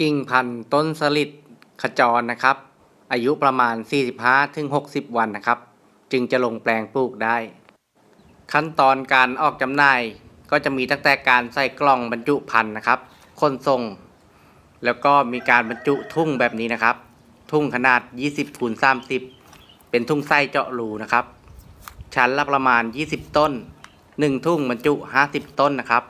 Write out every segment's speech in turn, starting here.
กิ่งพันธุ์ต้นสลิดขจรนะครับ อายุประมาณ 45-60 วันนะครับ จึงจะลงแปลงปลูกได้ ขั้นตอนการออกจำหน่ายก็จะมีตั้งแต่การใส่กล่องบรรจุพันธุ์นะครับขนส่ง แล้วก็มีการบรรจุทุ่งแบบนี้นะครับ ทุ่งขนาด 20คูณ30 เป็นทุ่งไส้เจาะรูนะครับ ชั้นละประมาณ 20 ต้น 1 ทุ่งบรรจุ 50 ต้นนะครับ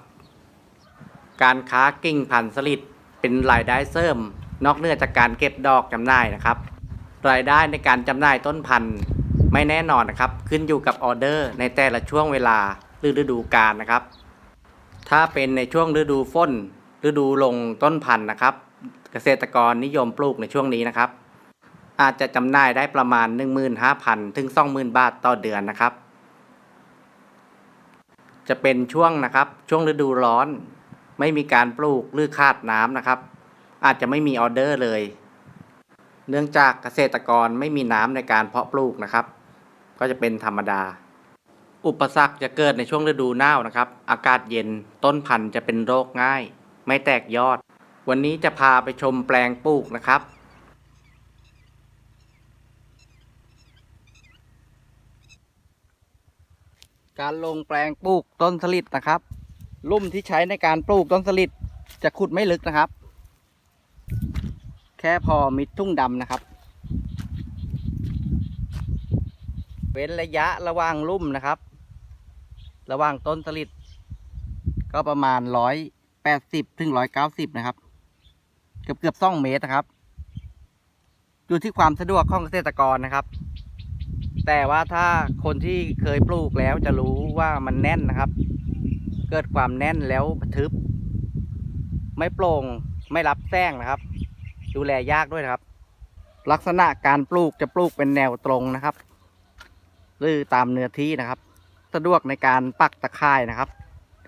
การค้ากิ่งพันธุ์สลิด เป็นรายได้เสริม นอกเหนือจากการเก็บดอกจำหน่ายนะครับ รายได้ในการจำหน่ายต้นพันธุ์ไม่แน่นอนนะครับ ขึ้นอยู่กับออเดอร์ในแต่ละช่วงเวลาหรือฤดูกาลนะครับ ถ้าเป็นในช่วงฤดูฝนฤดูลงต้นพันธุ์นะครับ เกษตรกรนิยมปลูกในช่วงนี้นะครับ อาจจะจำหน่ายได้ประมาณ 15,000 ถึง 20,000 บาทต่อเดือนนะครับ จะเป็นช่วงนะครับช่วงฤดูร้อน ไม่มีการปลูกหรือขาดน้ำนะครับ อาจจะไม่มีออเดอร์เลย เนื่องจากเกษตรกรไม่มีน้ำในการเพาะปลูกนะครับ ก็จะเป็นธรรมดา อุปสรรคจะเกิดในช่วงฤดูหนาวนะครับ อากาศเย็นต้นพันธุ์จะเป็นโรคง่าย ไม่แตกยอด วันนี้จะพาไปชมแปลงปลูกนะครับการลงแปลงปลูกต้นสลิดนะครับ ลุ่มที่ใช้ในการปลูกต้นสลิดจะขุดไม่ลึกนะครับ แค่พอมิดทุ่งดำนะครับ เว้นระยะระหว่างลุ่มนะครับ ระหว่างต้นสลิดก็ประมาณร้อยแปดสิบถึงร้อยเก้าสิบนะครับ เกือบเกือบสองเมตรนะครับ อยู่ที่ความสะดวกของเกษตรกรนะครับ แต่ว่าถ้าคนที่เคยปลูกแล้วจะรู้ว่ามันแน่นนะครับ เกิดความแน่นแล้วทึบ ไม่โปร่งไม่รับแสงนะครับ ดูแลยากด้วยนะครับ ลักษณะการปลูกจะปลูกเป็นแนวตรงนะครับ หรือตามเนื้อที่นะครับ สะดวกในการปักตะข่ายนะครับ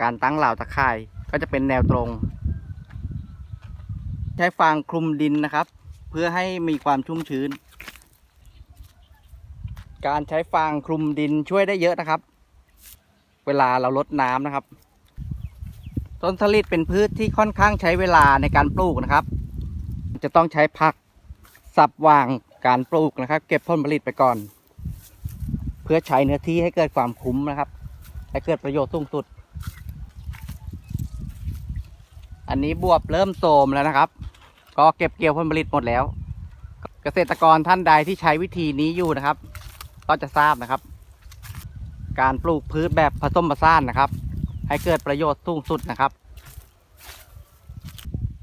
การตั้งเหล่าตะข่ายก็จะเป็นแนวตรง ใช้ฟางคลุมดินนะครับ เพื่อให้มีความชุ่มชื้น การใช้ฟางคลุมดินช่วยได้เยอะนะครับ เวลาเราลดน้ำนะครับ ต้นสลิดเป็นพืชที่ค่อนข้างใช้เวลาในการปลูกนะครับ จะต้องใช้พักสับวางการปลูกนะครับ เก็บผลผลิตไปก่อน เพื่อใช้เนื้อที่ให้เกิดความคุ้มนะครับและเกิดประโยชน์สูงสุด อันนี้บวบเริ่มโทมแล้วนะครับ ก็เก็บเกี่ยวผลผลิตหมดแล้ว เกษตรกรท่านใดที่ใช้วิธีนี้อยู่นะครับ ก็จะทราบนะครับ การปลูกพืชแบบผสมผสานนะครับ ให้เกิดประโยชน์สูงสุดนะครับ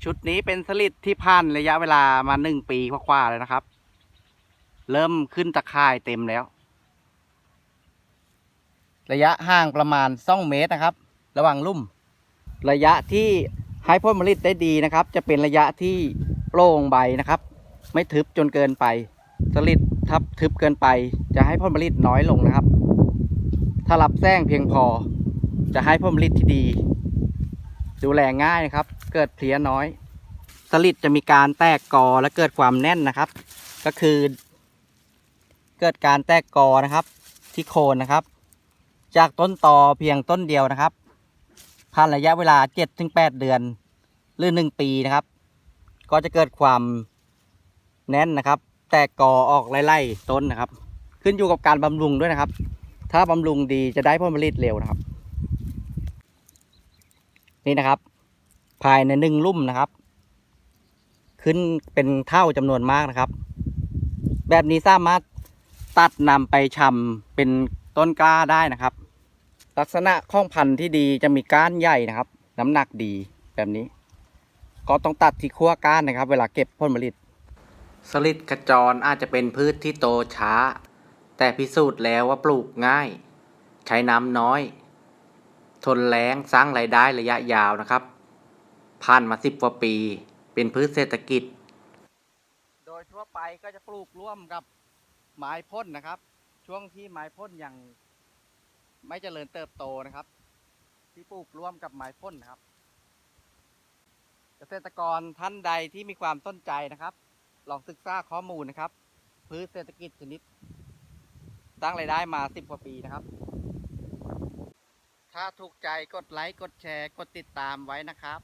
ชุดนี้เป็นสลิดที่ผ่านระยะเวลามาหนึ่งปีกว่าๆเลยนะครับ เริ่มขึ้นตะข่ายเต็มแล้ว ระยะห่างประมาณสองเมตรนะครับ ระหว่างลุ่ม ระยะที่ให้ผลผลิตได้ดีนะครับ จะเป็นระยะที่โปร่งใบนะครับ ไม่ทึบจนเกินไป สลิดทับทึบเกินไป จะให้ผลผลิตน้อยลงนะครับ ถ้ารับแสงเพียงพอ จะให้ผลผลิตที่ดี ดูแลง่ายนะครับ เกิดเพลี้ยน้อย สลิดจะมีการแตกกอและเกิดความแน่นนะครับ ก็คือ เกิดการแตกกอนะครับ ที่โคนนะครับ จากต้นตอเพียงต้นเดียวนะครับผ่านระยะเวลา 7-8 เดือน หรือ 1 ปีนะครับ ก็จะเกิดความแน่นนะครับ แตกกอออกไล่ๆต้นนะครับ ขึ้นอยู่กับการบำรุงด้วยนะครับ ถ้าบำรุงดีจะได้ผลผลิตเร็วนะครับ นี่นะครับ ภายในหนึ่งลุ่มนะครับ ขึ้นเป็นเท่าจำนวนมากนะครับ แบบนี้สามารถตัดนำไปชำเป็นต้นกล้าได้นะครับ ลักษณะข้องพันธุ์ที่ดีจะมีก้านใหญ่นะครับ น้ำหนักดีแบบนี้ ก็ต้องตัดที่ขั้วก้านนะครับ เวลาเก็บผลผลิต สลิดกระจรอาจจะเป็นพืชที่โตช้า แต่พิสูจน์แล้วว่าปลูกง่าย ใช้น้ำน้อย ทนแล้งสร้างรายได้ระยะยาวนะครับ ผ่านมาสิบกว่าปี เป็นพืชเศรษฐกิจ โดยทั่วไปก็จะปลูกร่วมกับไม้พ่นนะครับ ช่วงที่ไม้พ่นยังไม่เจริญเติบโตนะครับ ที่ปลูกร่วมกับไม้พ่นนะครับ เกษตรกรท่านใดที่มีความสนใจนะครับ ลองศึกษาข้อมูลนะครับ พืชเศรษฐกิจชนิดสร้างรายได้มาสิบกว่าปีนะครับ ถ้าถูกใจกดไลค์ กดแชร์ กดติดตามไว้นะครับ